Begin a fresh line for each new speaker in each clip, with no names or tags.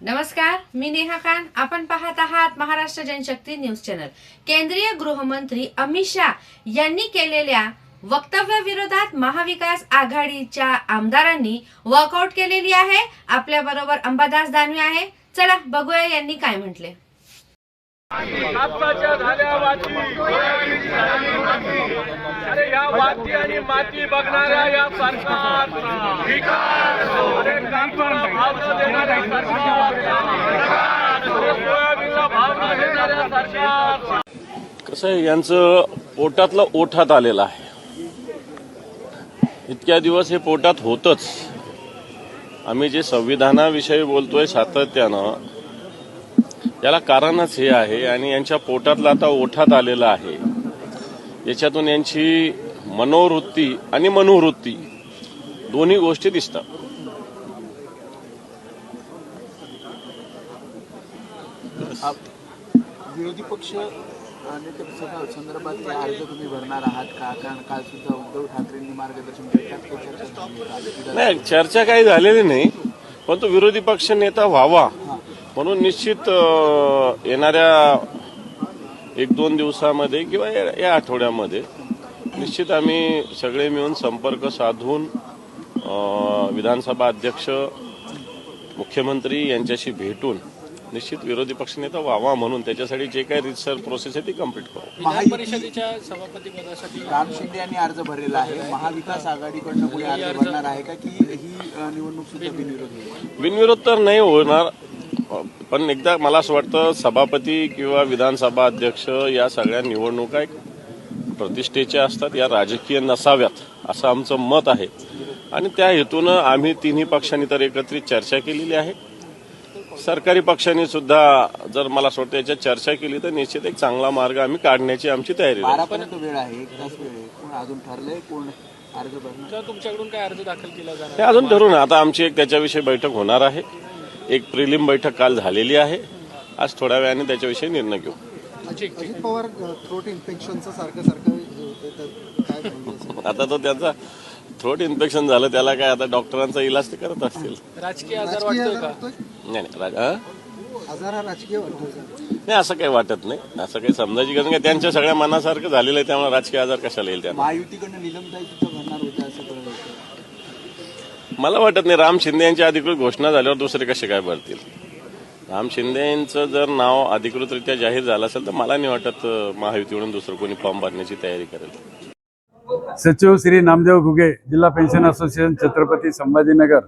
नमस्कार मी नेहा खान. आपण पाहत आहात महाराष्ट्र जनशक्ती न्यूज चॅनल. केंद्रीय गृहमंत्री अमित शाह यांनी केलेल्या वक्तव्याविरोधात महाविकास आघाडीच्या आमदारांनी वॉकआउट केलेली आहे. आपल्या बरोबर अंबादास दानवे आहे. चला बघूया यांनी काय म्हटले.
अरे या वाची आणि माती बघणाऱ्या या सरकार अरे भाव देणाऱ्या अरे सोयाबीनला भाव न देणाऱ्या सरकारचा
कसं आहे यांचं पोटातलं ओठात आलेलं आहे. इतक्या दिवस हे पोटात होतच. आम्ही जे संविधानाविषयी बोलतोय सातत्यानं याला कारणच हे आहे आणि यांच्या पोटातलं आता ओठात आलेलं आहे. याच्यातून यांची मनोवृत्ती आणि मनोवृत्ती दोन्ही गोष्टी दिसतात.
विरोधी पक्ष सगळ्या संदर्भातले अर्ज तुम्ही भरणार आहात का? कारण काल सुद्धा उद्धव ठाकरेंनी मार्गदर्शन केलं?
नाही चर्चा काही झालेली नाही पण तो विरोधी पक्ष नेता व्हावा म्हणून निश्चित येणाऱ्या एक दोन दिवसामध्ये किंवा या आठवड्यामध्ये निश्चित आम्ही सगळे मिळून संपर्क साधून विधानसभा अध्यक्ष मुख्यमंत्री यांच्याशी भेटून निश्चित विरोधी पक्षनेता व्हावा म्हणून त्याच्यासाठी जे काही रिसर्च प्रोसेस आहे ती कंप्लीट करू.
परिषदेच्या सभापतीपदासाठी
राम शिंदे यांनी अर्ज भरलेला आहे. महाविकास आघाडीकडनं कोणी अर्ज भरणार आहे का की ही निवडणूक सुद्धा बिनविरोध
बिनविरोध तर नाही होणार पण एकदा मला असं वाटतं सभापती किंवा विधानसभा अध्यक्ष या सगळ्या निवडणुका एक प्रतिष्ठेच्या असतात या राजकीय नसाव्यात असं आमचं मत आहे. आणि त्या हेतूनं आम्ही तिन्ही पक्षांनी तर एकत्रित चर्चा केलेली आहे. सरकारी पक्षांनी सुद्धा जर मला असं वाटतं याच्यात चर्चा केली तर निश्चित एक चांगला मार्ग आम्ही काढण्याची आमची तयारी
बारापर्यंत वेळ आहे एक तास वेळ आहे. कोण अजून ठरलंय कोण अर्ज
तुमच्याकडून काय अर्ज दाखल केला जाणार?
हे अजून ठरवून आता आमची एक त्याच्याविषयी बैठक होणार आहे. एक प्रिलिम बैठक काल झालेली आहे. आज थोड्या वेळाने त्याच्याविषयी निर्णय घेऊ.
अजित पवार थ्रोट इन्फेक्शनचं सारखं सारखं होते तर काय सांगायचं?
आता तो त्याचा थ्रोट इन्फेक्शन झालं त्याला काय आता डॉक्टरांचा इलाज ते करत असतील.
राजकीय आजार का?
नाही नाही राज- हा? नाही असं काही वाटत नाही. असं काही समजायची गरज नाही. त्यांच्या सगळ्या मनासारखं झालेलं आहे त्यामुळे राजकीय आजार कशाला येईल त्यांना?
महायुतीकडनं निलमताई सुद्धा भरणार होत्या असं कळलं होतं.
मला वाटत नाही राम शिंदे यांची अधिकृत घोषणा झाल्यावर दुसरे कसे काय भरतील? राम शिंदे यांचं जर नाव अधिकृतरित्या जाहीर झालं असेल तर मला नाही वाटत अं, महायुतीकडून दुसरं कोणी फॉर्म भरण्याची तयारी करेल.
सचिव श्री नामदेव घुगे जिल्हा पेन्शन असोसिएशन छत्रपती संभाजीनगर.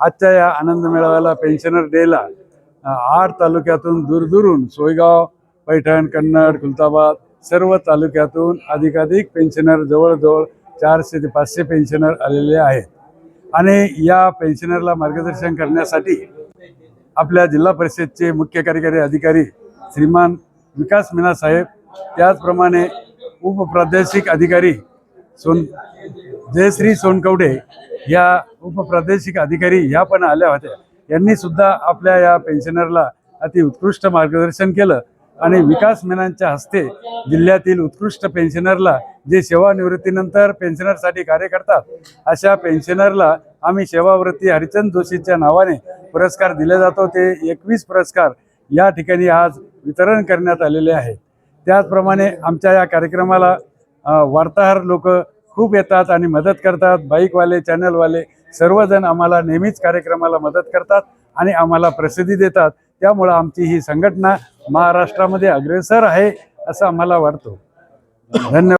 आजच्या या आनंद मेळाव्याला पेन्शनर डेला आठ तालुक्यातून दूरदूरून सोयगाव पैठण कन्नड खुलताबाद सर्व तालुक्यातून अधिकाधिक पेन्शनर जवळजवळ चारशे ते पाचशे पेन्शनर आलेले आहेत. आणि या पेन्शनरला मार्गदर्शन करण्यासाठी आपल्या जिल्हा परिषदचे मुख्य कार्यकारी अधिकारी श्रीमान विकास मीना साहेब त्याचप्रमाणे उपप्रादेशिक अधिकारी सोन जयश्री सोनकवडे या उपप्रादेशिक अधिकारी ह्या पण आल्या होत्या. यांनी सुद्धा आपल्या या पेन्शनरला अति उत्कृष्ट मार्गदर्शन केलं आणि विकास मेनांच्या हस्ते जिल्ह्यातील उत्कृष्ट पेन्शनरला जे सेवानिवृत्तीनंतर पेन्शनरसाठी कार्य करतात अशा पेन्शनरला आम्ही सेवावृत्ती हरिचंद जोशीच्या नावाने पुरस्कार दिले जातो. ते एकवीस पुरस्कार या ठिकाणी आज वितरण करण्यात आलेले आहे त्याचप्रमाणे आमच्या या कार्यक्रमाला वार्ताहर लोक खूप येतात आणि मदत करतात. बाईकवाले चॅनलवाले सर्वजण आम्हाला नेहमीच कार्यक्रमाला मदत करतात आणि आम्हाला प्रसिद्धी देतात. त्यामुळं आमची ही संघटना महाराष्ट्रामध्ये अग्रेसर आहे असं आम्हाला वाटतो. धन्यवाद.